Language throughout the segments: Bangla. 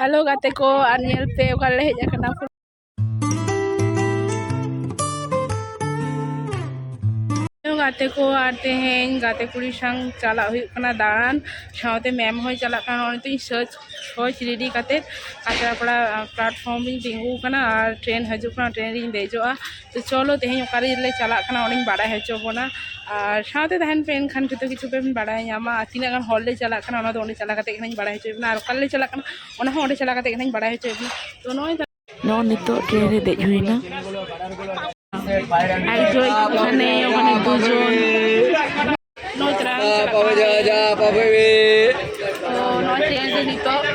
ᱦᱮᱞᱳ ᱜᱟᱛᱮ ᱠᱚ ᱟᱨ ᱧᱮᱞ ᱯᱮ ᱚᱠᱟᱨᱮ ᱦᱮᱡ ᱟᱠᱟᱱᱟ ᱜᱟᱛᱮ ᱠᱚ ᱟᱨ ᱛᱮᱦᱮᱧ ᱜᱟᱛᱮ ᱠᱩᱲᱤ ᱥᱟᱝ ᱪᱟᱞᱟᱜ ᱦᱩᱭᱩᱜ ᱠᱟᱱᱟ ᱫᱟᱬᱟᱱ ᱥᱟᱶᱛᱮ ᱢᱮᱢ ᱦᱚᱸᱭ ᱪᱟᱞᱟᱜ ᱠᱟᱱᱟ ᱱᱚᱜᱼᱚᱭ ᱛᱚᱧ ᱥᱟᱨᱪ ᱥᱚᱪ ᱨᱮᱰᱤ ᱠᱟᱛᱮᱫ ᱠᱟᱪᱲᱟᱯᱟᱲᱟ ᱯᱞᱟᱴᱯᱷᱚᱨᱢ ᱨᱤᱧ ᱛᱤᱸᱜᱩ ᱟᱠᱟᱱᱟ ᱟᱨ ᱴᱨᱮᱱ ᱦᱤᱡᱩᱜ ᱠᱟᱱᱟ ᱴᱨᱮᱱ ᱨᱤᱧ ᱫᱮᱡᱚᱜᱼᱟ ᱛᱚ ᱪᱚᱞᱚ ᱛᱮᱦᱮᱧ ᱚᱠᱟᱨᱮᱞᱮ ᱪᱟᱞᱟᱜ ᱠᱟᱱᱟ ᱚᱸᱰᱮᱧ ᱵᱟᱲᱟᱭ ᱦᱚᱪᱚ ᱵᱚᱱᱟ ᱟᱨ ᱥᱟᱶᱛᱮ ᱛᱟᱦᱮᱱ ᱯᱮ ᱮᱱᱠᱷᱟᱱ ᱡᱚᱛᱚ ᱠᱤᱪᱷᱩ ᱯᱮ ᱵᱟᱲᱟᱭ ᱧᱟᱢᱟ ᱟᱨ ᱛᱤᱱᱟᱹᱜ ᱜᱟᱱ ᱦᱚᱲᱞᱮ ᱪᱟᱞᱟᱜ ᱠᱟᱱᱟ ᱚᱱᱟ ᱫᱚ ᱚᱸᱰᱮ ᱪᱟᱞᱟᱣ ᱠᱟᱛᱮ ᱜᱮᱱᱟᱹᱧ ᱵᱟᱲᱟᱭ ᱦᱚᱪᱚᱭᱮᱫ ᱵᱮᱱᱟ ᱟᱨ ᱚᱠᱟᱨᱮᱞᱮ ᱪᱟᱞᱟᱜ ᱠᱟᱱᱟ ᱚᱱᱟ ᱦᱚᱸ ᱚᱸᱰᱮ ᱪᱟᱞᱟᱣ ᱠᱟᱛᱮ ᱜᱮᱱᱟᱹᱧ ᱵᱟᱲᱟᱭ ᱦᱚᱪᱚᱭᱮᱫ ᱵᱮᱱᱟ ᱛᱚ ᱱᱚᱜᱼᱚᱭ ᱱᱚᱜᱼᱚᱭ ᱱᱤᱛᱚᱜ ᱴᱨᱮᱱ ᱨᱮ ᱫᱮᱡ ᱦᱩᱭ একজন ওখানে ওখানে দুজন। নয় তারা পাবে যা যা পাবে। তো নয় ট্রেন রে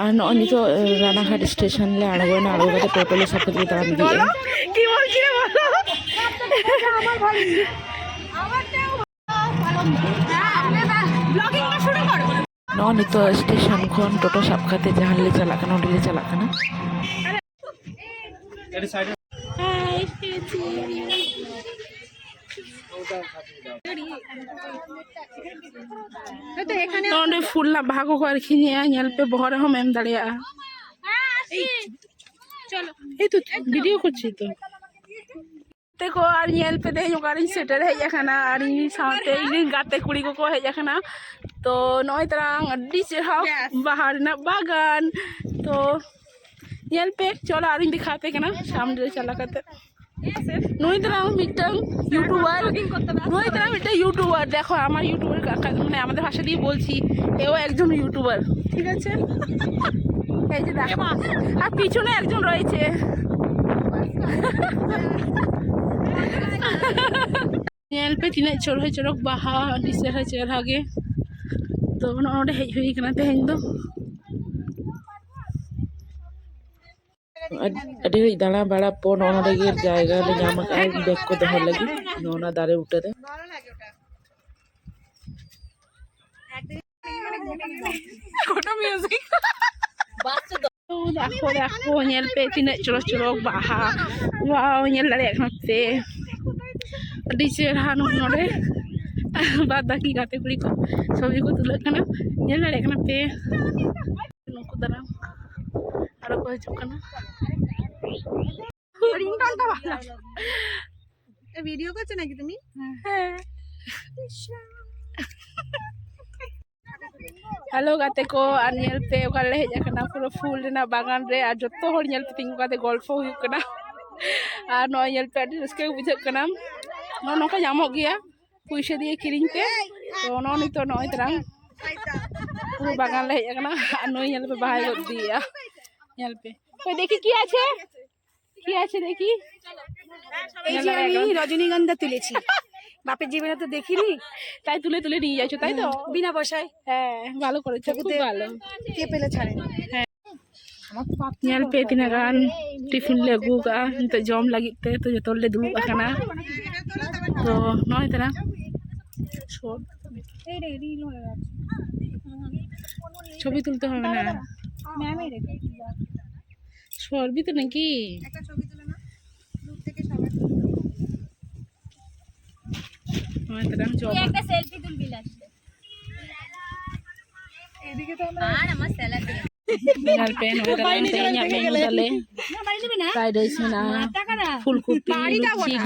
আর অনেক তো রানাঘাট স্টেশনে আড়াগো না আড়াগো টোটালে সব থেকে দাম দিয়ে কি বলছি রে বলো আমার ভালো অনেক তো স্টেশন খন টোটো সব খাতে জাহালে চালাকানা ওডিলে চালাকানা আরে সাইডে ᱪᱟᱞᱟᱜ ᱠᱟᱱᱟ ᱱᱚᱰᱮ ᱯᱷᱩᱞ ᱨᱮᱱᱟᱜ ᱵᱟᱦᱟ ᱠᱚᱠᱚ ᱟᱹᱠᱷᱨᱤᱧᱮᱜᱼᱟ ᱧᱮᱞ ᱯᱮ ᱵᱚᱦᱚᱜ ᱨᱮᱦᱚᱸ ᱮᱢ ᱫᱟᱲᱮᱭᱟᱜᱼᱟ এই তো ভিডিও করছি তো দেখো আর ᱧᱮᱞ ᱯᱮ ᱛᱮᱦᱮᱧ ᱚᱠᱟᱨᱤᱧ ᱥᱮᱴᱮᱨ ᱦᱮᱡ ᱟᱠᱟᱱᱟ ᱟᱨ ᱤᱧ ᱥᱟᱶᱛᱮ ᱤᱧ ᱜᱟᱛᱮ ᱠᱩᱲᱤ ᱠᱚᱠᱚ ᱦᱮᱡ ᱟᱠᱟᱱᱟ ᱛᱚ ᱱᱚᱜᱼᱚᱭ ᱛᱟᱨᱟᱝ ᱟᱹᱰᱤ ᱪᱮᱦᱨᱟ ᱵᱟᱦᱟ ᱨᱮᱱᱟᱜ ᱵᱟᱜᱟᱱ ᱛᱚ ᱧᱮᱞ ᱯᱮ ᱪᱚᱞᱚ ᱟᱨᱤᱧ ᱫᱮᱠᱷᱟᱣ ᱯᱮ ᱠᱟᱱᱟ সামনে রে চালা কাতে নই তারাং মিটাং ইউটিউবার নই তারাং মিটাং ইউটিউবার দেখো আমার ইউটিউবার কাকা মানে আমাদের ভাষা দিয়ে বলছি এও একজন ইউটিউবার ঠিক আছে এই যে দেখো আর পিছনে একজন রয়েছে ᱧᱮᱞ ᱯᱮ ᱛᱤᱱᱟᱹᱜ ᱪᱚᱨᱦᱟ ᱪᱚᱨᱚᱠ ᱵᱟᱦᱟ ᱟᱹᱰᱤ ᱪᱮᱦᱨᱟ ᱪᱮᱦᱨᱟ ᱜᱮ ᱛᱚ ᱱᱚᱰᱮ ᱦᱮᱡ ᱦᱩᱭ ᱠᱟᱱᱟ ᱛᱮᱦᱮᱧ ᱫᱚ ᱟᱹᱰᱤ ᱜᱷᱟᱹᱲᱤᱡ ᱫᱟᱬᱟ ᱵᱟᱲᱟ ᱯᱚᱨ ᱱᱚᱜᱼᱚ ᱱᱚᱰᱮ ᱜᱮ ᱡᱟᱭᱜᱟ ᱞᱮ ᱧᱟᱢ ᱟᱠᱟᱫᱼᱟ ᱵᱮᱜᱽ ᱠᱚ ᱫᱚᱦᱚ ᱞᱟᱹᱜᱤᱫ ᱱᱚᱜᱼᱚ ᱱᱚᱣᱟ ᱫᱟᱨᱮ ᱵᱩᱴᱟᱹᱨᱮ ᱟᱠᱚ ᱟᱠᱚ ᱧᱮᱞ ᱯᱮ ᱛᱤᱱᱟᱹᱜ ᱪᱚᱨᱚᱠ ᱪᱚᱨᱚᱠ ᱵᱟᱦᱟ ᱵᱟᱣ ᱧᱮᱞ ᱫᱟᱲᱮᱭᱟᱜ ᱠᱟᱱᱟ ᱯᱮ ᱟᱹᱰᱤ ᱪᱮᱦᱨᱟ ᱱᱚᱰᱮ ᱵᱟᱫ ᱵᱟᱹᱠᱤ ᱜᱟᱛᱮ ᱠᱩᱲᱤ ᱠᱚ ᱪᱷᱚᱵᱤ ᱠᱚ ᱛᱩᱞᱟᱹᱜ ᱠᱟᱱᱟ ᱧᱮᱞ ᱫᱟᱲᱮᱭᱟᱜ ᱠᱟᱱᱟ ᱯᱮ ᱱᱩᱠᱩ ᱫᱟᱨᱟᱢ ভালো করেছ কেন রিংটনটা ভালো ভিডিও করছ নাকি তুমি হ্যাঁ ᱦᱮᱞᱳ ᱜᱟᱛᱮ ᱠᱚ ᱟᱨ ᱧᱮᱞᱛᱮ ᱚᱠᱟ ᱞᱮ ᱦᱮᱡ ᱟᱠᱟᱱᱟ ᱯᱩᱨᱟᱹ ᱯᱷᱩᱞ ᱨᱮᱱᱟᱜ ᱵᱟᱜᱟᱱ ᱨᱮ ᱟᱨ ᱡᱚᱛᱚ ᱦᱚᱲ ᱧᱮᱞᱛᱮ ᱛᱤᱸᱜᱩ ᱠᱟᱛᱮ ᱜᱚᱞᱯᱚ ᱦᱩᱭᱩᱜ ᱠᱟᱱᱟ ᱟᱨ ᱱᱚᱜᱼᱚᱭ ᱧᱮᱞᱛᱮ ᱟᱹᱰᱤ ᱨᱟᱹᱥᱠᱟᱹ ᱜᱮ ᱵᱩᱡᱷᱟᱹᱜ ᱠᱟᱱᱟ ᱱᱚᱜᱼᱚ ᱱᱚᱝᱠᱟ ᱧᱟᱢᱚᱜ ᱜᱮᱭᱟ ᱯᱩᱭᱥᱟᱹ ᱫᱤᱭᱮ ᱠᱤᱨᱤᱧ ᱛᱮ ᱛᱚ ᱱᱚᱜᱼᱚ ᱱᱤᱛᱚᱜ ᱱᱚᱜᱼᱚᱭ ᱛᱟᱨᱟᱝ ᱯᱩᱨᱟᱹ ᱵᱟᱜᱟᱱ ᱞᱮ ᱦᱮᱡ ᱟᱠᱟᱱᱟ ᱟᱨ ᱱᱩᱭ ᱧᱮᱞᱯᱮ ᱵᱟᱦᱟᱭ ᱜᱚᱫ ᱤᱫᱤᱭᱮᱜᱼᱟ দিয়া ñেল পে কই দেখি কি আছে কি আছে দেখি এই যে আমি রজনীগন্ধা তুলেছি বাপের জীবনে তো দেখিনি তাই তুলে তুলে নিয়ে যাচ্ছ তাই তো বিনা পয়সায় হ্যাঁ ভালো করেছো খুব ভালো কে পেলে ছাড়ে ᱧᱮᱞ ᱯᱮ ᱛᱤᱱᱟᱹᱜ ᱜᱟᱱ ᱴᱤᱯᱷᱤᱱ ᱞᱮ ᱟᱹᱜᱩ ᱠᱟᱜᱼᱟ ᱱᱤᱛᱚᱜ ᱡᱚᱢ ᱞᱟᱹᱜᱤᱫ ᱛᱮ ᱛᱚ ᱡᱚᱛᱚ ᱦᱚᱲᱞᱮ ᱫᱩᱲᱩᱵ ᱟᱠᱟᱱᱟ ᱛᱚ ᱱᱚᱜᱼᱚᱭ ᱛᱟᱨᱟ ছবি তুলতে হবে না সরবি তো নাকি? একটা ছবি তুলে না দূর থেকে সবাই নয় তারা জব। একটা সেলফি তুলবি লাস্টে এদিকে তো আমরা আর আমার ফুলকপি,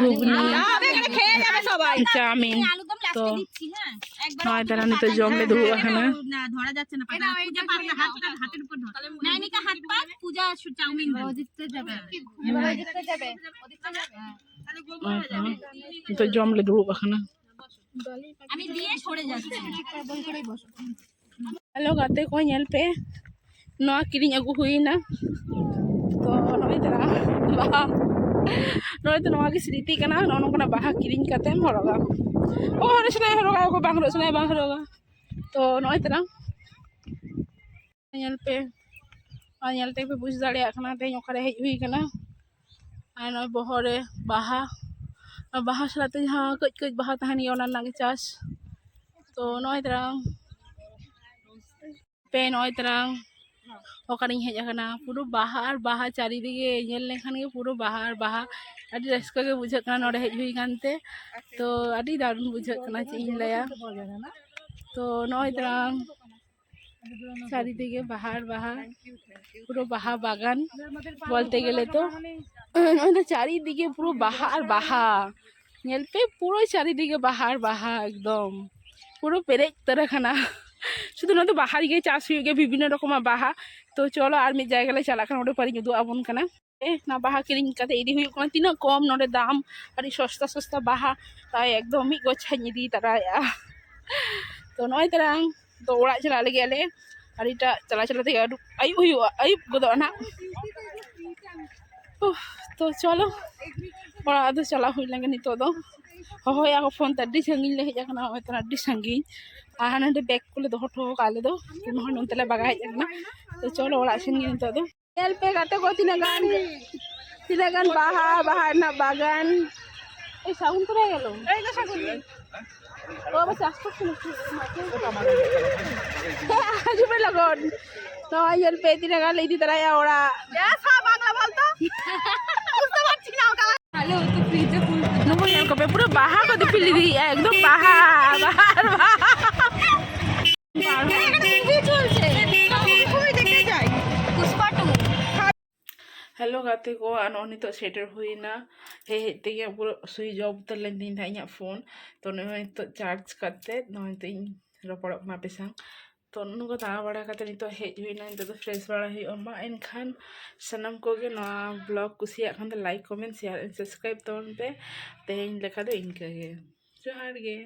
ঘুগনি, চাউমিন। তো হ্যাঁ? নয় নিতে জমলে দুবো এখানে না ধরা যাচ্ছে না পাটা পূজা পারবে হাতটা হাতের উপর ধর। নাইনিকা হাত পা পূজা শু- চাউমিন ওদিকতে যাবে। এবার ওদিকতে যাবে। ওদিকতে যাবে। তাহলে গোল হয়ে যাবে। নিতে জমলে দুবো এখানে আমি দিয়ে সরে যাচ্ছি। Hello gate ko nyel pe. No kiring agu huina. To noy tara. Baha. Noy to noa ki sriti kana no no kana baha kiring katem horoga. O hore sna horoga ko bang horo sna bang horoga. To noy tara. ᱧᱮᱞ ᱯᱮ ᱟᱨ ᱧᱮᱞ ᱛᱮᱯᱮ ᱵᱩᱡᱽ ᱫᱟᱲᱮᱭᱟᱜ ᱠᱟᱱᱟ ᱛᱮᱦᱮᱧ ᱚᱠᱟᱨᱮ ᱦᱮᱡ ᱦᱩᱭ ᱠᱟᱱᱟ ᱟᱨ ᱱᱚᱜᱼᱚᱭ ᱵᱚᱦᱚᱜ ᱨᱮ ᱵᱟᱦᱟ ᱚᱱᱟ ᱵᱟᱦᱟ ᱥᱟᱞᱟᱜ ᱛᱮ ᱡᱟᱦᱟᱸ ᱠᱟᱹᱡ ᱠᱟᱹᱡ ᱵᱟᱦᱟ ᱛᱟᱦᱮᱱ ᱜᱮᱭᱟ ᱚᱱᱟ ᱨᱮᱱᱟᱜ ᱜᱮ ᱪᱟᱥ ᱛᱚ ᱱᱚᱜᱼᱚᱭ ᱛᱟᱨᱟᱝ ᱯᱮ ᱱᱚᱜᱼᱚᱭ ᱛᱟᱨᱟᱝ ᱚᱠᱟᱨᱤᱧ ᱦᱮᱡ ᱟᱠᱟᱱᱟ ᱯᱩᱨᱟᱹ ᱵᱟᱦᱟ ᱟᱨ ᱵᱟᱦᱟ ᱪᱟᱨᱤᱫᱤᱜᱮ ᱧᱮᱞ ᱞᱮᱠᱷᱟᱱ ᱜᱮ ᱯᱩᱨᱟᱹ ᱵᱟᱦᱟ ᱟᱨ ᱵᱟᱦᱟ ᱟᱹᱰᱤ ᱨᱟᱹᱥᱠᱟᱹ ᱜᱮ ᱵᱩᱡᱷᱟᱹᱜ ᱠᱟᱱᱟ ᱱᱚᱰᱮ ᱦᱮᱡ ᱦᱩᱭ ᱠᱟᱱᱛᱮ ᱛᱚ ᱟᱹᱰᱤ ᱫᱟᱨᱩᱱ ᱵᱩᱡᱷᱟᱹᱜ ᱠᱟᱱᱟ ᱪᱮᱫ ᱤᱧ ᱞᱟᱹᱭᱟ ᱛᱚ ᱱᱚᱜᱼᱚᱭ ᱛᱟᱲᱟᱢ চারিদিকে বাহার বাহার পুরো বাহা বাগান বলতে গেলে তো চারিদিকে পুরো বাহার বাহা ᱧᱮᱞ ᱯᱮ ᱯᱩᱨᱟᱹ ᱪᱟᱨᱤᱫᱤᱜᱮ ᱵᱟᱦᱟᱨ ᱵᱟᱦᱟ ᱮᱠᱫᱚᱢ ᱯᱩᱨᱟᱹ ᱯᱮᱨᱮᱡ ᱩᱛᱟᱹᱨ ᱟᱠᱟᱱᱟ ᱥᱩᱫᱷᱩ ᱱᱚᱣᱟ ᱫᱚ ᱵᱟᱦᱟ ᱜᱮ ᱪᱟᱥ ᱦᱩᱭᱩᱜ ᱜᱮᱭᱟ ᱵᱤᱵᱷᱤᱱᱱᱚ ᱨᱚᱠᱚᱢᱟᱜ ᱵᱟᱦᱟ ᱛᱚ ᱪᱚᱞᱚ ᱟᱨ ᱢᱤᱫ ᱡᱟᱭᱜᱟ ᱞᱮ ᱪᱟᱞᱟᱜ ᱠᱟᱱᱟ ᱚᱸᱰᱮ ᱯᱟᱨᱤᱧ ᱩᱫᱩᱜ ᱟᱵᱚᱱ ᱠᱟᱱᱟ ᱱᱟ ᱵᱟᱦᱟ ᱠᱤᱨᱤᱧ ᱠᱟᱛᱮ ᱤᱫᱤ ᱦᱩᱭᱩᱜ ᱠᱟᱱᱟ ᱛᱤᱱᱟᱹᱜ ᱠᱚᱢ ᱱᱚᱰᱮ ᱫᱟᱢ ᱟᱹᱰᱤ ᱥᱚᱥᱛᱟ ᱥᱚᱥᱛᱟ ᱵᱟᱦᱟ ᱛᱟই ᱮᱠᱫᱚᱢ ᱢᱤᱫ ᱜᱚᱪᱷᱟᱧ ᱤᱫᱤ ᱛᱟᱨᱟᱭᱟ ᱛᱚ ᱱᱚᱜᱼᱚᱭ ᱛᱟᱨᱟᱝ ᱛᱚ ᱚᱲᱟᱜ ᱪᱟᱞᱟᱜ ᱞᱟᱹᱜᱤᱫ ᱟᱞᱮ ᱟᱨ ᱮᱴᱟᱜ ᱪᱟᱞᱟᱣ ᱪᱟᱞᱟᱣ ᱛᱮᱜᱮ ᱟᱹᱭᱩᱵ ᱦᱩᱭᱩᱜᱼᱟ ᱟᱹᱭᱩᱵ ᱜᱚᱫᱚᱜᱼᱟ ᱱᱟᱜ তো চলো ওরা আদৌ চালা হইলেন নিত ᱦᱚᱦᱚᱭᱟ ᱠᱚ ᱯᱷᱳᱱ ᱛᱮ ᱟᱹᱰᱤ ᱥᱟᱺᱜᱤᱧ ᱞᱮ ᱦᱮᱡ ᱟᱠᱟᱱᱟ ᱱᱚᱜᱼᱚᱭ ᱛᱚ ᱟᱹᱰᱤ ᱥᱟᱺᱜᱤᱧ ᱟᱨ ᱦᱟᱱᱮ ᱵᱮᱜᱽ ᱠᱚᱞᱮ ᱫᱚᱦᱚ ᱦᱚᱴᱚ ᱟᱠᱟᱫ ᱟᱞᱮ ᱫᱚ ᱱᱚᱜᱼᱚᱭ ᱱᱚᱱᱛᱮ ᱞᱮ ᱵᱟᱜᱟ ᱦᱮᱡ ᱟᱠᱟᱱᱟ ᱛᱚ ᱪᱚᱞᱚ ᱚᱲᱟᱜ ᱥᱮᱱ ᱜᱮ ᱱᱤᱛᱚᱜ ᱫᱚ ᱧᱮᱞ ᱯᱮ ᱜᱟᱛᱮ ᱠᱚ ᱛᱤᱱᱟᱹᱜ ᱜᱟᱱ ᱛᱤᱱᱟᱹᱜ গান ᱵᱟᱦᱟ ᱵᱟᱦᱟ ᱨᱮᱱᱟᱜ বাগান এই সাউন্ড করে গেল এই তো সাউন্ড ও বাবা চাষ করছে না আসবে লগন নয় জন পেয়ে তিন গান এই দিতে রায় ওরা বাংলা বলতো বুঝতে পারছি না হ্যালো তো ফ্রিজে ফুল నువ్వు వెనుక ఎప్పుడు బాహా కొద్ది పిల్లిది একদম বাহা বাহার हेलो गाते को अनोनी तो सेटर हुई ना हे ते ये पूरा सुई जॉब तो लेन दिन था फोन तो नहीं तो चार्ज करते नहीं तो रपड़ मापे संग ᱨᱚᱯᱚᱲᱚᱜ ᱠᱟᱱᱟ ᱟᱯᱮ ᱥᱟᱶ ᱛᱚ ᱱᱩᱠᱩ ᱫᱟᱬᱟ ᱵᱟᱲᱟ ᱠᱟᱛᱮᱫ ᱱᱤᱛᱚᱜ ᱦᱮᱡ ᱦᱩᱭᱱᱟ ᱱᱤᱛᱚᱜ ᱫᱚ ᱯᱷᱨᱮᱥ ᱵᱟᱲᱟ ᱦᱩᱭᱩᱜᱼᱟ ᱢᱟ ᱮᱱᱠᱷᱟᱱ ᱥᱟᱱᱟᱢ ᱠᱚᱜᱮ ᱱᱚᱣᱟ ᱵᱞᱚᱜ ᱠᱩᱥᱤᱭᱟᱜ ᱠᱷᱟᱱ ᱫᱚ ᱞᱟᱭᱤᱠ ᱠᱚᱢᱮᱱᱴ ᱥᱮᱭᱟᱨ ᱥᱟᱵᱥᱠᱨᱟᱭᱤᱵ ᱛᱟᱵᱚᱱ ᱯᱮ ᱛᱮᱦᱮᱧ ᱞᱮᱠᱟ ᱫᱚ ᱤᱱᱠᱟᱹ ᱜᱮ ᱡᱚᱦᱟᱨ ᱜᱮ